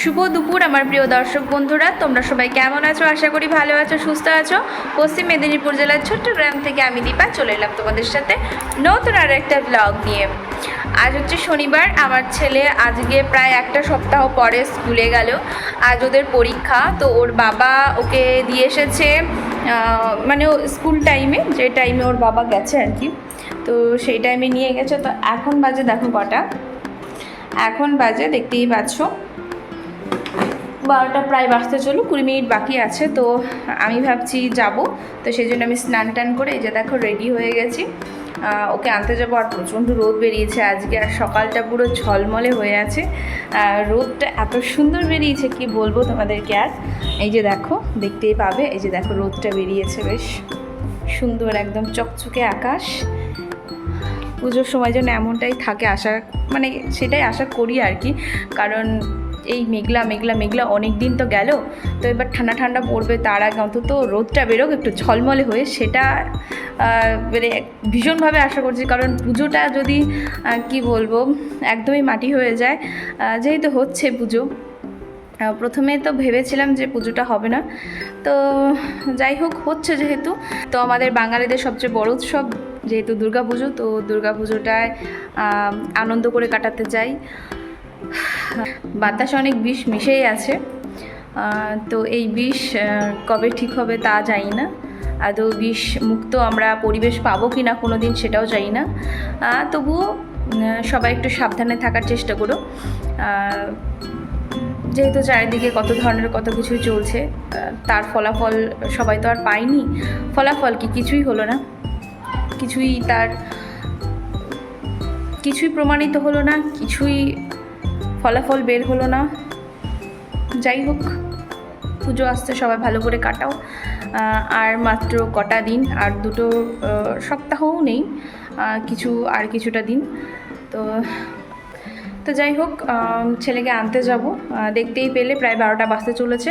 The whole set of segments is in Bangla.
শুভ দুপুর, আমার প্রিয় দর্শক বন্ধুরা। তোমরা সবাই কেমন আছো? আশা করি ভালো আছো, সুস্থ আছো। পশ্চিম মেদিনীপুর জেলার ছোট্ট গ্রাম থেকে আমি দীপা চলে এলাম তোমাদের সাথে নতুন আর একটা ব্লগ নিয়ে। আজ হচ্ছে শনিবার, আমার ছেলে আজকে প্রায় একটা সপ্তাহ পরে স্কুলে গেল। আজ ওদের পরীক্ষা, তো ওর বাবা ওকে দিয়ে এসেছে মানে স্কুল টাইমে যে টাইমে ওর বাবা গেছে আর কি। তো সেই টাইমে নিয়ে গেছে, তো এখন বাজে দেখো কটা। এখন বাজে দেখতেই পাচ্ছ। বারোটা প্রায় বাজতে চলো কুড়ি মিনিট বাকি আছে, তো আমি ভাবছি যাব। তো সেই জন্য আমি স্নান টান করে এই যে দেখো রেডি হয়ে গেছি। ওকে আনতে যাব, আর প্রচণ্ড রোদ বেরিয়েছে আজকে, আর সকালটা পুরো ঝলমলে হয়ে আছে। রোদটা এত সুন্দর বেরিয়েছে, কি বলব তোমাদেরকে আর? এই যে দেখো, দেখতেই পাবে, এই যে দেখো রোদটা বেরিয়েছে বেশ। সুন্দর একদম চকচকে আকাশ। পুজোর সময় যেন এমনটাই থাকে, আশা মানে সেটাই আশা করি আর কি। কারণ এই মেঘলা মেঘলা মেঘলা অনেক দিন তো গেল। তো এবার ঠান্ডা ঠান্ডা পড়বে তার আগে অন্তত রোদটা বেরোক, একটু ঝলমলে হয়ে সেটা মানে ভীষণভাবে আশা করছি, কারণ পুজোটা যদি কি বলব, একদমই মাটি হয়ে যায় যেহেতু হচ্ছে পুজো প্রথমে তো ভেবেছিলাম যে পুজোটা হবে না। তো যাই হোক, হচ্ছে যেহেতু, তো আমাদের বাঙালিদের সবচেয়ে বড় উৎসব যেহেতু দুর্গা পুজো তো দুর্গা পুজোটায় আনন্দ করে কাটাতে চাই। বাতাসে অনেক বিষ মিশেই আছে। তো এই বিষ কবে ঠিক হবে তা জানি না। আদৌ বিষ মুক্ত আমরা পরিবেশ পাবো কি না কোনো দিন সেটাও জানি না। তবুও সবাই একটু সাবধানে থাকার চেষ্টা করো। যেহেতু চারিদিকে কত ধরনের কত কিছু চলছে তার ফলাফল সবাই তো আর পায়নি। ফলাফল কি কিছুই হলো না। কিছুই তার, কিছুই প্রমাণিত হলো না, কিছুই ফলাফল বের হলো না। যাই হোক, পুজো আসতে সবাই ভালো করে কাটাও। আর মাত্র কটা দিন, আর দুটো সপ্তাহও নেই কিছু, আর কিছুটা দিন। তো তো যাই হোক ছেলেকে আনতে যাব। দেখতেই পেলে প্রায় বারোটা বাজতে চলেছে।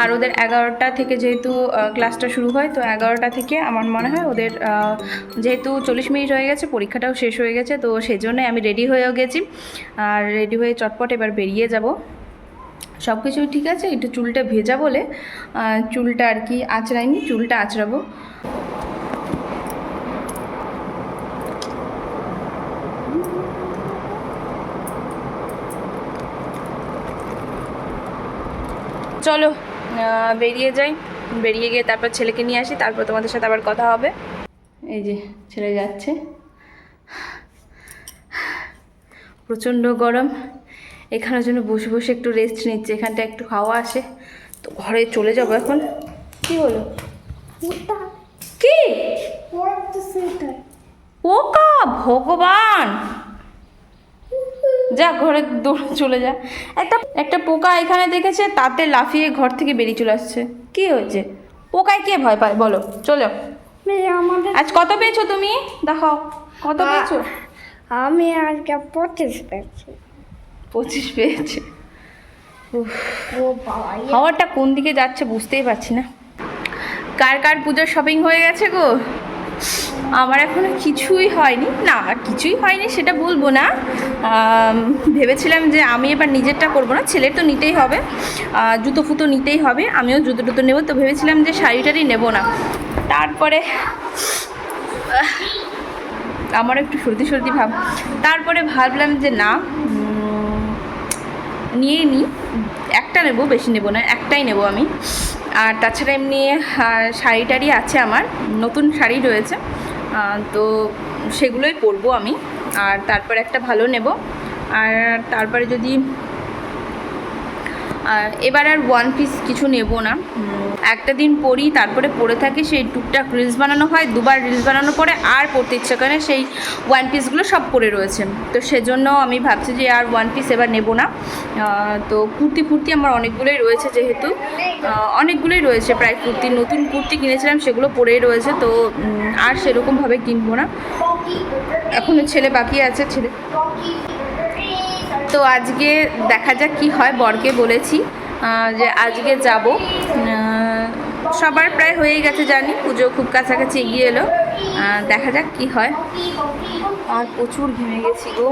আর ওদের এগারোটা থেকে যেহেতু ক্লাসটা শুরু হয়, তো এগারোটা থেকে আমার মনে হয় ওদের যেহেতু চল্লিশ মিনিট হয়ে গেছে, পরীক্ষাটাও শেষ হয়ে গেছে, তো সেই জন্যই আমি রেডি হয়েও গেছি। আর রেডি হয়ে চটপট এবার বেরিয়ে যাব। সব কিছুই ঠিক আছে? একটু চুলটা ভেজা বলে চুলটা আর কি আঁচড়াইনি, চুলটা আঁচড়াবো। চলো বেরিয়ে যাই। বেরিয়ে গিয়ে তারপর ছেলেকে নিয়ে আসি তারপর তোমাদের সাথে আবার কথা হবে। এই যে ছেলে যাচ্ছে। প্রচণ্ড গরম। এখানের জন্য বসে বসে একটু রেস্ট নিচ্ছে। এখানটা একটু হাওয়া আসে। তো ঘরে চলে যাব এখন। কি হলো? কি? পোকা ভগবান! যা ঘরে দৌড়ে চলে যা। একটা একটা পোকা এখানে দেখেছে তাতে লাফিয়ে ঘর থেকে বেরিয়ে চলে আসছে। কি হয়েছে? পোকায় কে ভয় পায়? বলো চলো। আমাদের আজ কত পেয়েছ তুমি? দেখাও কত পেয়েছ? আমি আজকে পঁচিশ পেয়েছি। পঁচিশ পেয়েছে। উফ, হাওয়াটা কোন দিকে যাচ্ছে বুঝতেই পারছি না। কার কার পুজোর শপিং হয়ে গেছে গো? আমার এখনও কিছুই হয়নি। না কিছুই হয়নি সেটা বলব না। ভেবেছিলাম যে আমি এবার নিজেরটা করব না, ছেলের তো নিতেই হবে। জুতো ফুতো নিতেই হবে, আমিও জুতো টুতো নেব, তো ভেবেছিলাম যে শাড়িটারই নেব না। তারপরে আমার একটু সর্দি সর্দি ভাব। তারপরে ভাবলাম যে না নিয়ে নিই একটা নেব, বেশি নেব না, একটাই নেব আমি। আর তাছাড়া এমনি শাড়ি টাড়ি আছে আমার, নতুন শাড়ি রয়েছে। তো সেগুলোই পরবো আমি। আর তারপরে একটা ভালো নেব। আর তারপরে যদি এবার আর ওয়ান পিস কিছু নেব না। একটা দিন পরি তারপরে পরে থাকি, সেই টুকটাক রিলস বানানো হয়, দুবার রিলস বানানোর পরে আর পরতে ইচ্ছে করে সেই ওয়ান পিসগুলো সব পরে রয়েছে। তো সেজন্য আমি ভাবছি যে আর ওয়ান পিস এবার নেব না। তো কুর্তি ফুর্তি আমার অনেকগুলোই রয়েছে যেহেতু। অনেকগুলোই রয়েছে, প্রায় কুর্তি, নতুন কুর্তি কিনেছিলাম, সেগুলো পরেই রয়েছে, তো আর সেরকমভাবে কিনবো না। এখনও ছেলে বাকি আছে, ছেলে তো আজকে দেখা যাক কি হয়, বরকে বলেছি যে আজকে যাব। সবার প্রায় হয়ে গেছে জানি পুজো খুব কাছাকাছি এগিয়ে এলো। দেখা যাক কি হয়। আর প্রচুর ঘেমে গেছি গো।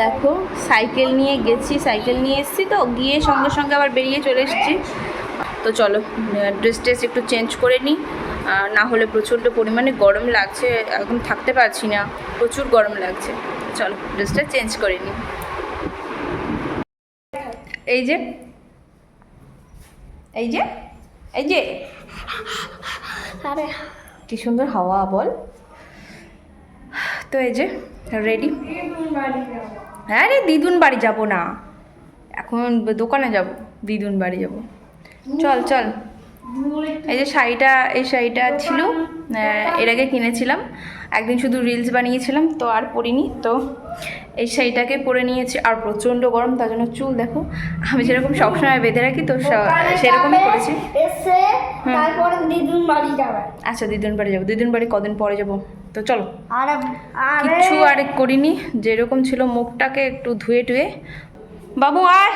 দেখো, সাইকেল নিয়ে গেছি, সাইকেল নিয়ে এসেছি তো, গিয়ে সঙ্গে সঙ্গে আবার বেরিয়ে চলে এসেছি। তো চলো, ড্রেস ট্রেস একটু চেঞ্জ করে নিই। না হলে প্রচণ্ড পরিমাণে গরম লাগছে, একদম থাকতে পারছি না। প্রচুর গরম লাগছে। চলো, ড্রেসটা চেঞ্জ করে নিই। এই যে এই যে এই যে আরে। কি সুন্দর হাওয়া বল। তো এই যে রেডি হ্যাঁ রে দিদুন বাড়ি যাব না। এখন দোকানে যাব দিদুন বাড়ি যাব। চল চল। এই যে শাড়িটা এই শাড়িটা ছিল এর আগে কিনেছিলাম। একদিন শুধু রিলস বানিয়েছিলাম তো আর পরিনি তো এই শাড়িটাকে পরে নিয়েছি আর প্রচণ্ড গরম তার জন্য চুল দেখো আমি যেরকম সবসময় বেঁধে রাখি তো সেরকমই করেছি আচ্ছা দিদুন বাড়ি যাব। দিদুন বাড়ি কদিন পরে যাব? তো চলো। কিচ্ছু আর করিনি যেরকম ছিল মুখটাকে একটু ধুয়ে টুয়ে। বাবু আয়।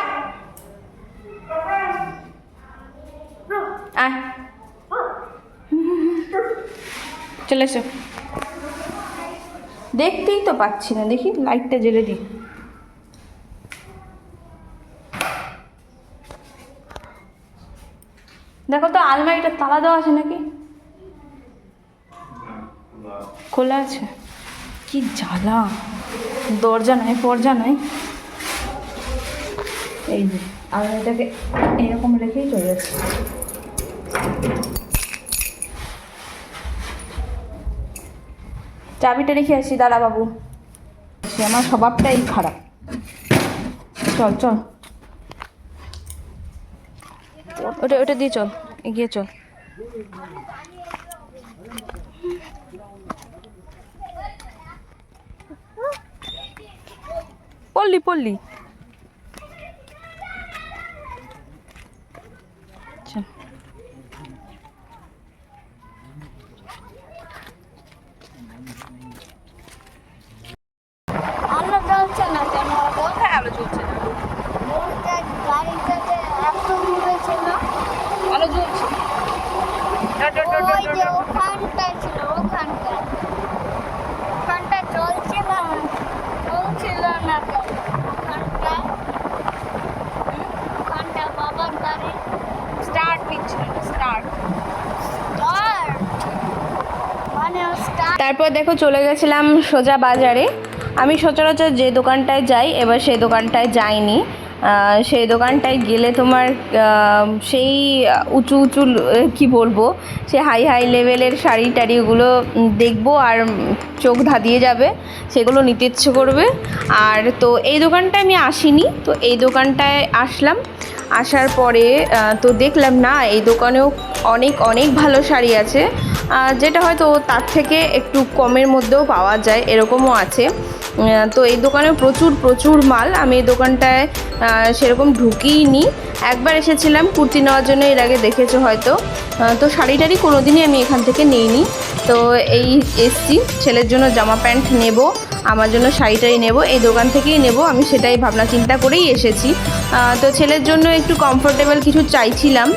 আয়। চলে এসো। দেখতেই তো পাচ্ছি না। দেখি লাইটটা জ্বেলে দিই। দেখো তো আলমারিটা তালা দেওয়া আছে নাকি? খোলা আছে। কি জ্বালা। দরজা নাই ফরজা নাই। এই আলমারিটাকে এরকম রেখেই চলে যাচ্ছে। চাবিটা রেখে আসি, দাঁড়া বাবু। সে আমার স্বভাবটাই খারাপ। চল চল। ওটা ওটা দিয়ে চল, এগিয়ে চল। পল্লি পড়লি আচ্ছা আলো জ্বলছে না কেন গো? কোথায় আলো জ্বলছে না ওটা গাড়িটাতে এত উড়েছে না আলো জ্বলছে ওই যে ওখানটায় ছিল ওখানটায় ওখানটা চলছিল না চলছিল না কেন ওখানটায় ওখানটা বাবার গাড়ি স্টার্ট নিচ্ছিল স্টার্ট স্টার মানে স্টার তারপর দেখো চলে গেছিলাম সোজা বাজারে। আমি সচরাচর যে দোকানটায় যাই, এবার সেই দোকানটায় যাইনি। সেই দোকানটায় গেলে তোমার সেই উঁচু উঁচু কি বলব সে হাই হাই লেভেলের শাড়ি টাড়িগুলো দেখব আর চোখ ধাঁধিয়ে যাবে, সেগুলো নিতে ইচ্ছে করবে। আর তো এই দোকানটায় আমি আসিনি, তো এই দোকানটায় আসলাম। আসার পরে তো দেখলাম না, এই দোকানেও অনেক অনেক ভালো শাড়ি আছে। যেটা হয়তো তার থেকে একটু কমের মধ্যেও পাওয়া যায় এরকমও আছে। তো এই দোকানে প্রচুর প্রচুর মাল। আমি এই দোকানটায় সেরকম ঢুকিইনি। একবার এসেছিলাম কুর্তি নেওয়ার জন্য, এর আগে দেখেছ হয়তো। তো শাড়ি টাড়ি কোনো দিনই আমি এখান থেকে নিইনি। তো এই এসছি, ছেলের জন্য জামা প্যান্ট নেব, আমার জন্য শাড়ি টাড়ি নেব, এই দোকান থেকেই নেব। আমি সেটাই ভাবনা চিন্তা করেই এসেছি। তো ছেলের জন্য একটু কমফোর্টেবল কিছু চাইছিলাম।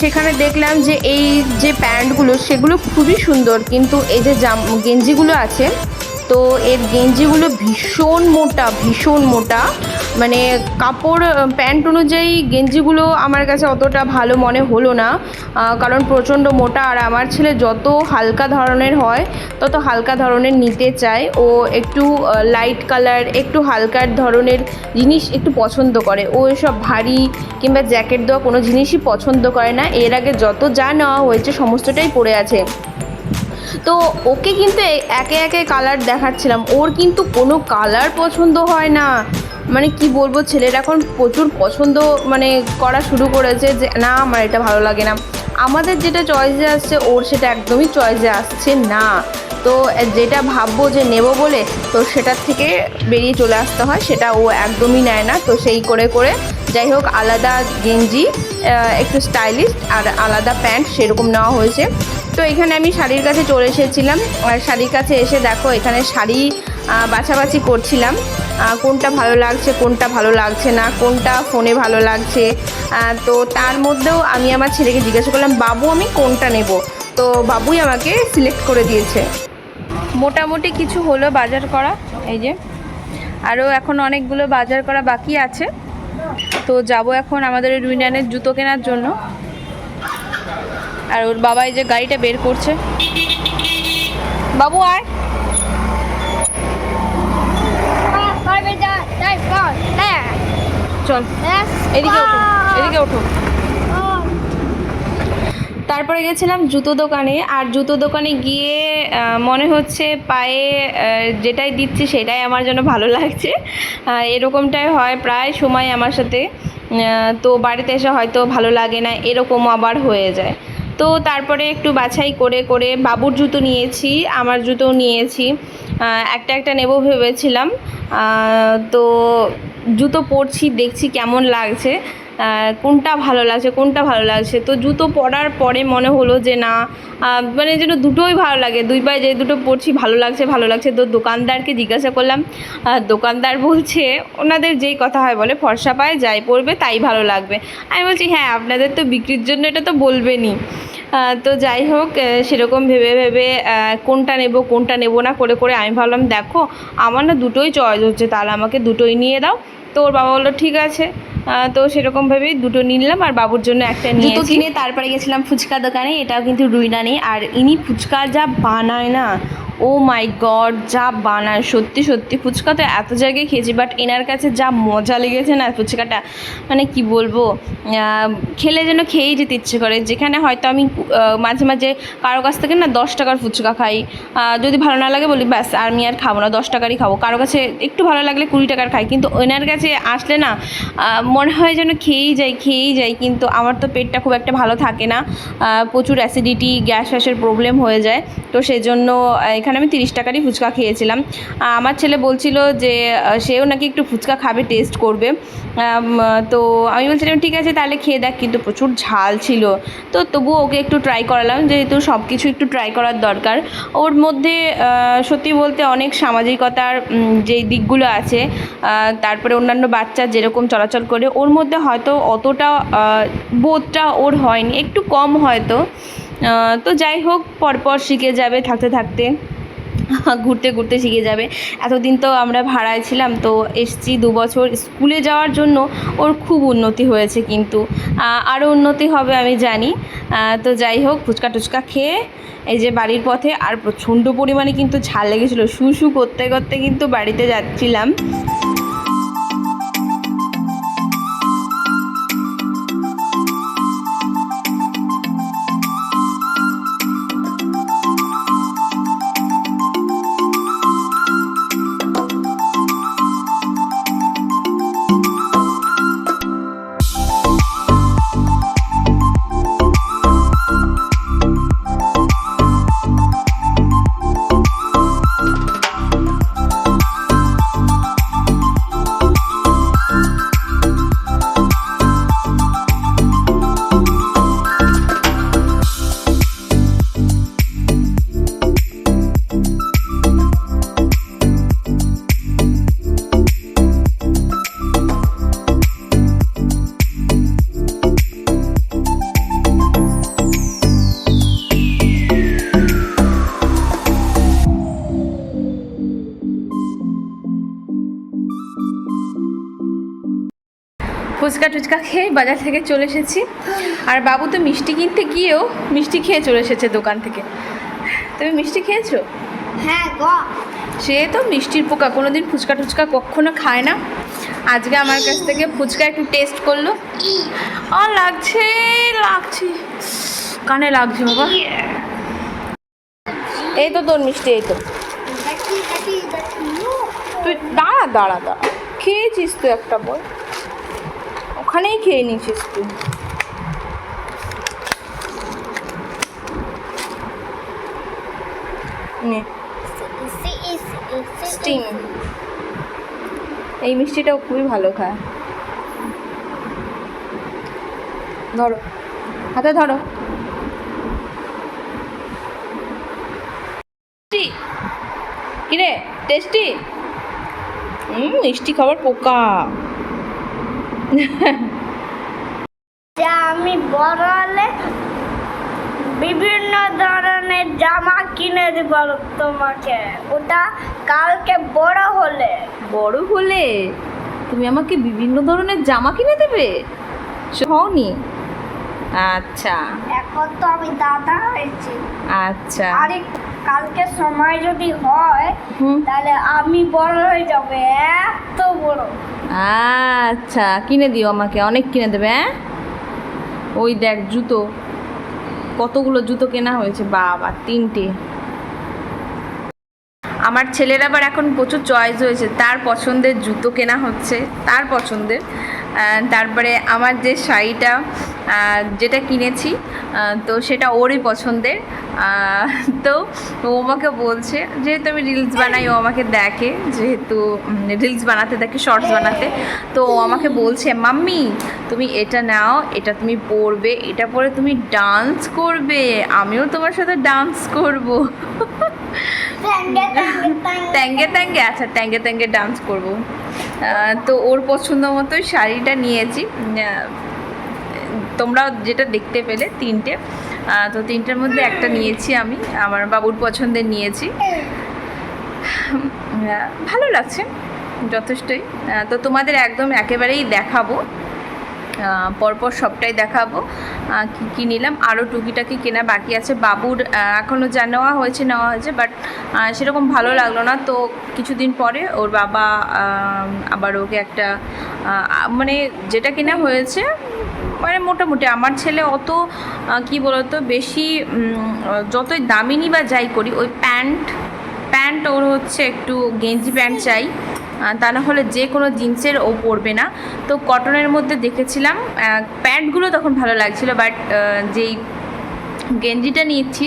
সেখানে দেখলাম যে এই যে প্যান্টগুলো, সেগুলো খুবই সুন্দর। কিন্তু এই যে জাম, গেঞ্জিগুলো আছে তো এর গেঞ্জিগুলো ভীষণ মোটা ভীষণ মোটা। মানে কাপড় প্যান্ট অনুযায়ী গেঞ্জিগুলো আমার কাছে অতটা ভালো মনে হলো না। কারণ প্রচণ্ড মোটা আর আমার ছেলে যত হালকা ধরনের হয়, তত হালকা ধরনের নিতে চায়। ও একটু লাইট কালার একটু হালকার ধরনের জিনিস একটু পছন্দ করে। ও এসব ভারী কিংবা জ্যাকেট দেওয়া কোনো জিনিসই পছন্দ করে না। এর আগে যত যা নেওয়া হয়েছে, সমস্তটাই পড়ে আছে। তো ওকে কিন্তু একে একে কালার দেখাচ্ছিলাম। ওর কিন্তু কোনো কালার পছন্দ হয় না। মানে কি বলব, ছেলের এখন প্রচুর পছন্দ মানে করা শুরু করেছে যে, না, আমার এটা ভালো লাগে না। আমাদের যেটা চয়েসে আসছে, ওর সেটা একদমই চয়েসে আসছে না। তো যেটা ভাববো যে নেব বলে, তো সেটার থেকে বেরিয়ে চলে আসতে হয়। সেটা ও একদমই নেয় না। তো সেই করে করে যাই হোক, আলাদা গেঞ্জি একটু স্টাইলিশ আর আলাদা প্যান্ট সেরকম নেওয়া হয়েছে। তো এখানে আমি শাড়ির কাছে চলে এসেছিলাম। আর শাড়ির কাছে এসে দেখো, এখানে শাড়ি বাছাবাছি করছিলাম। কোনটা ভালো লাগছে, কোনটা ভালো লাগছে না, কোনটা ফোনে ভালো লাগছে। তো তার মধ্যেও আমি আমার ছেলেকে জিজ্ঞাসা করলাম, বাবু, আমি কোনটা নেব? তো বাবুই আমাকে সিলেক্ট করে দিয়েছে। মোটামুটি কিছু হলো বাজার করা, এই যে। আরও এখন অনেকগুলো বাজার করা বাকি আছে। তো যাব এখন আমাদের রুইনানের জুতো কেনার জন্য। আর ওর বাবা এই যে গাড়িটা বের করছে। বাবু, আয়। এদিকে এদিকে তারপরে গেছিলাম জুতো দোকানে, আর জুতো দোকানে গিয়ে মনে হচ্ছে পায়ে যেটাই দিচ্ছি সেটাই আমার জন্য ভালো লাগছে। এরকমটাই হয় প্রায় সময় আমার সাথে। তো বাড়িতে এসে হয়তো ভালো লাগে না এরকম আবার হয়ে যায়। তো তারপরে একটু বাছাই করে করে বাবুর জুতো নিয়েছি, আমার জুতো নিয়েছি। একটা একটা নেব ভেবেছিলাম। তো জুতো পরছি, দেখছি কেমন লাগছে। কোনটা ভালো লাগছে, কোনটা ভালো লাগছে? তো জুতো পরার পরে মনে হলো যে না মানে যেন দুটোই ভালো লাগে। দুই পায়ে যে দুটো পরছি, ভালো লাগছে ভালো লাগছে। তো দোকানদারকে জিজ্ঞাসা করলাম দোকানদার বলছে, ওনাদের যেই কথা হয় বলে, ফর্সা পায়ে যাই পরবে, তাই ভালো লাগবে। আমি বলছি হ্যাঁ আপনাদের তো বিক্রির জন্য এটা তো বলবেনই। তো যাই হোক সেরকম ভেবে ভেবে কোনটা নেব কোনটা নেব না, করে করে আমি ভাবলাম, দেখো, আমার না দুটোই চয়েস হচ্ছে, তাহলে আমাকে দুটোই নিয়ে দাও। তো ওর বাবা বলল ঠিক আছে। তো সেরকম ভাবেই দুটো নিলাম আর বাবুর জন্য একটা নিয়ে কিনে তারপরে গেছিলাম ফুচকা দোকানে এটাও কিন্তু রুইনা নেই। আর ইনি ফুচকা যা বানায় না ও মাই গড যা বানায় সত্যি সত্যি। ফুচকা তো এত জায়গায় খেয়েছি বাট এনার কাছে যা মজা লেগেছে না ফুচকাটা মানে কি বলব খেলে যেন খেয়েই যেতে ইচ্ছে করে। যেখানে হয়তো আমি মাঝে মাঝে কারও কাছ থেকে না দশ টাকার ফুচকা খাই যদি ভালো না লাগে বলি ব্যাস আর আমি আর খাব না দশ টাকারই খাব। কারও কাছে একটু ভালো লাগলে কুড়ি টাকার খাই কিন্তু ওনার কাছে আসলে না মনে হয় যেন খেয়েই যাই খেয়েই যাই কিন্তু আমার তো পেটটা খুব একটা ভালো থাকে না। প্রচুর অ্যাসিডিটি গ্যাস ফ্যাসের প্রবলেম হয়ে যায় তো সেই জন্য আহ, এখানে আমি তিরিশ টাকারই ফুচকা খেয়েছিলাম। আমার ছেলে বলছিল যে সেও নাকি একটু ফুচকা খাবে টেস্ট করবে। তো আমি বলছিলাম, ঠিক আছে, তাহলে খেয়ে দেখ। কিন্তু প্রচুর ঝাল ছিল। তো তবুও ওকে একটু ট্রাই করালাম, যেহেতু সব কিছু একটু ট্রাই করার দরকার। ওর মধ্যে সত্যি বলতে অনেক সামাজিকতার যেই দিকগুলো আছে তারপরে অন্যান্য বাচ্চা যেরকম চলাচল করে, ওর মধ্যে হয়তো অতটা বোধটা ওর হয়নি, একটু কম হয়তো। তো যাই হোক, পরপর শিখে যাবে থাকতে থাকতে। ঘুরতে ঘুরতে শিখে যাবে। এতদিন তো আমরা ভাড়ায় ছিলাম, তো এসছি দু বছর স্কুলে যাওয়ার জন্য ওর খুব উন্নতি হয়েছে কিন্তু। আরও উন্নতি হবে আমি জানি। তো যাই হোক, ফুচকা টুচকা খেয়ে এই যে বাড়ির পথে আর প্রচণ্ড পরিমাণে কিন্তু ঝাল লেগেছিলো। শু শু করতে করতে কিন্তু বাড়িতে যাচ্ছিলাম। ফুচকা খেয়ে বাজার থেকে চলে এসেছি। আর বাবু তো মিষ্টি কিনতে গিয়েও মিষ্টি খেয়ে চলে এসেছে দোকান থেকে। তুমি মিষ্টি খেয়েছো? হ্যাঁ গো। সে তো মিষ্টির পোকা কোনোদিন ফুচকা টুচকা কখনো খায় না। আজকে আমার কাছ থেকে ফুচকা একটু টেস্ট করল। আর লাগছে লাগছে। কানে লাগছে বাবা। এই তো তোর মিষ্টি এই তো। তুই দাঁড়া দাঁড়া দাঁড়া। খেয়েছিস তুই একটা বল। ওখানেই খেয়ে নিয়েছিস তুই নে। এই মিষ্টিটাও খুবই ভালো খায়। ধরো, হাতে ধরো। কিরে, টেস্টি? হুম মিষ্টি খাবার পোকা। যা আমি বড় হলে বিভিন্ন ধরনের জামা কিনে দিব তোমাকে। ওটা কালকে বড় হলে। বড় হলে? তুমি আমাকে বিভিন্ন ধরনের জামা কিনে দেবে? হওনি আচ্ছা। এখন তো আমি দাদা হয়েছি। আচ্ছা। আরে কালকে সময় যদি হয় তাহলে আমি বড় হয়ে যাব এত বড়। আচ্ছা কিনে দিও আমাকে অনেক কিনে দেবে হ্যাঁ? ওই দেখ জুতো কতগুলো জুতো কেনা হয়েছে বাবা তিনটে। আমার ছেলের আবার এখন প্রচুর চয়েস হয়েছে তার পছন্দের জুতো কেনা হচ্ছে তার পছন্দের। তারপরে আমার যে শাড়িটা যেটা কিনেছি তো সেটা ওরই পছন্দের। তো ও আমাকে বলছে যেহেতু আমি রিলস বানাই ও আমাকে দেখে যেহেতু রিলস বানাতে দেখে শর্টস বানাতে। তো ও আমাকে বলছে মাম্মি তুমি এটা নাও এটা তুমি পরবে এটা পরে তুমি ডান্স করবে আমিও তোমার সাথে ডান্স করব। ট্যাঙ্গে ট্যাঙ্গে আচ্ছা ট্যাঙ্গে ট্যাঙ্গে ডান্স করব। তো ওর পছন্দ মতোই শাড়িটা নিয়েছি। তোমরা যেটা দেখতে পেলে তিনটে তো তিনটের মধ্যে একটা নিয়েছি আমি, আমার বাবুর পছন্দের নিয়েছি। ভালো লাগছে, যথেষ্টই। তো তোমাদের একদম একেবারেই দেখাবো পরপর সবটাই দেখাবো। কি, কী নিলাম আরও টুকিটাকি কেনা বাকি আছে। বাবুর এখনও যা নেওয়া হয়েছে নেওয়া হয়েছে বাট সেরকম ভালো লাগল না। তো কিছুদিন পরে ওর বাবা আবার ওকে একটা মানে যেটা কেনা হয়েছে মানে মোটামুটি। আমার ছেলে অত কি বলতো, বেশি যতই যতই দামিনী বা যাই করি, ওই প্যান্ট প্যান্ট ওর হচ্ছে একটু গেঞ্জি প্যান্ট চাই। তা না হলে যে কোনো জিন্সের ও পরবে না। তো কটনের মধ্যে দেখেছিলাম প্যান্টগুলো তখন ভালো লাগছিল, বাট যেই গেঞ্জিটা নিচ্ছি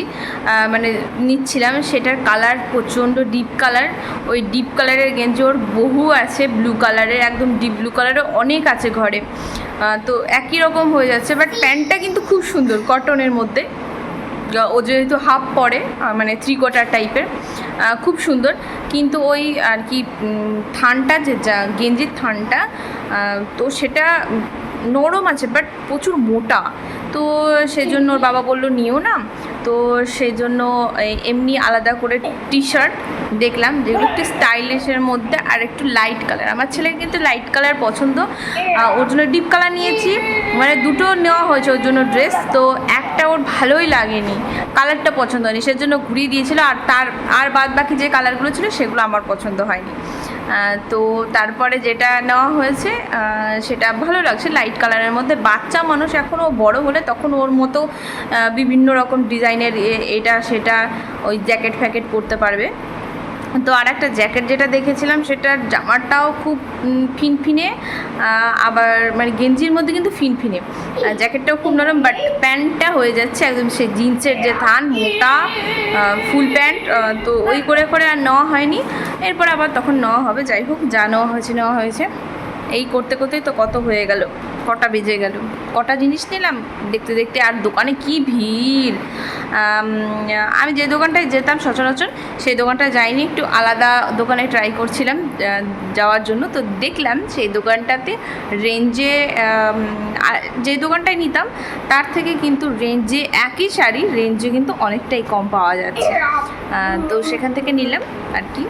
মানে নিচ্ছিলাম, সেটার কালার প্রচণ্ড ডিপ কালার। ওই ডিপ কালারের গেঞ্জি, ওর বহু আছে ব্লু কালারের একদম ডিপ ব্লু কালারের অনেক আছে ঘরে। তো একই রকম হয়ে যাচ্ছে, বাট প্যান্টটা কিন্তু খুব সুন্দর কটনের মধ্যে। ও যেহেতু হাফ পরে মানে থ্রি কোয়ার্টার টাইপের খুব সুন্দর। কিন্তু ওই আর কি থানটা যে, যা, গেঞ্জির থানটা তো সেটা নরম আছে, বাট প্রচুর মোটা। তো সেজন্য ওর বাবা বলল, নিও না। তো সেই জন্য এই এমনি আলাদা করে টি শার্ট দেখলাম যেগুলো একটু স্টাইলিশের মধ্যে আর একটু লাইট কালার আমার ছেলের কিন্তু লাইট কালার পছন্দ। ওর জন্য ডিপ কালার নিয়েছি। মানে দুটো নেওয়া হয়েছে ওর জন্য ড্রেস তো একটা ওর ভালোই লাগেনি। কালারটা পছন্দ হয়নি। সেজন্য ঘুরিয়ে দিয়েছিল আর তার আর বাদ বাকি যে কালারগুলো ছিল, সেগুলো আমার পছন্দ হয়নি। তো তারপরে যেটা নেওয়া হয়েছে সেটা ভালো লাগছে। লাইট কালারের মধ্যে বাচ্চা মানুষ এখন ও বড় হলে তখন ওর মতো বিভিন্ন রকম ডিজাইনের এটা সেটা ওই জ্যাকেট ফ্যাকেট পরতে পারবে। তো আর একটা জ্যাকেট যেটা দেখেছিলাম, সেটার জামাটাও খুব ফিনফিনে আবার মানে গেঞ্জির মধ্যে কিন্তু ফিনফিনে। জ্যাকেটটাও খুব নরম বাট প্যান্টটা হয়ে যাচ্ছে একদম সে জিন্সের যে থান, মোটা ফুল প্যান্ট তো ওই করে করে আর নেওয়া হয়নি। এরপর আবার তখন নেওয়া হবে, যাই হোক, যা নেওয়া হয়েছে নেওয়া হয়েছে। এই করতে করতেই তো কত হয়ে গেল। কটা বেজে গেল। কটা জিনিস নিলাম, দেখতে দেখতে আর দোকানে কি ভিড়। আমি যে দোকানটায় যেতাম সচরাচর, সেই দোকানটায় যাইনি, একটু আলাদা দোকানে ট্রাই করছিলাম যাওয়ার জন্য। তো দেখলাম সেই দোকানটাতে রেঞ্জে যে দোকানটায় নিতাম, তার থেকে কিন্তু রেঞ্জে একই শাড়ি রেঞ্জে কিন্তু অনেকটাই কম পাওয়া যাচ্ছে। তো সেখান থেকে নিলাম, আর কি।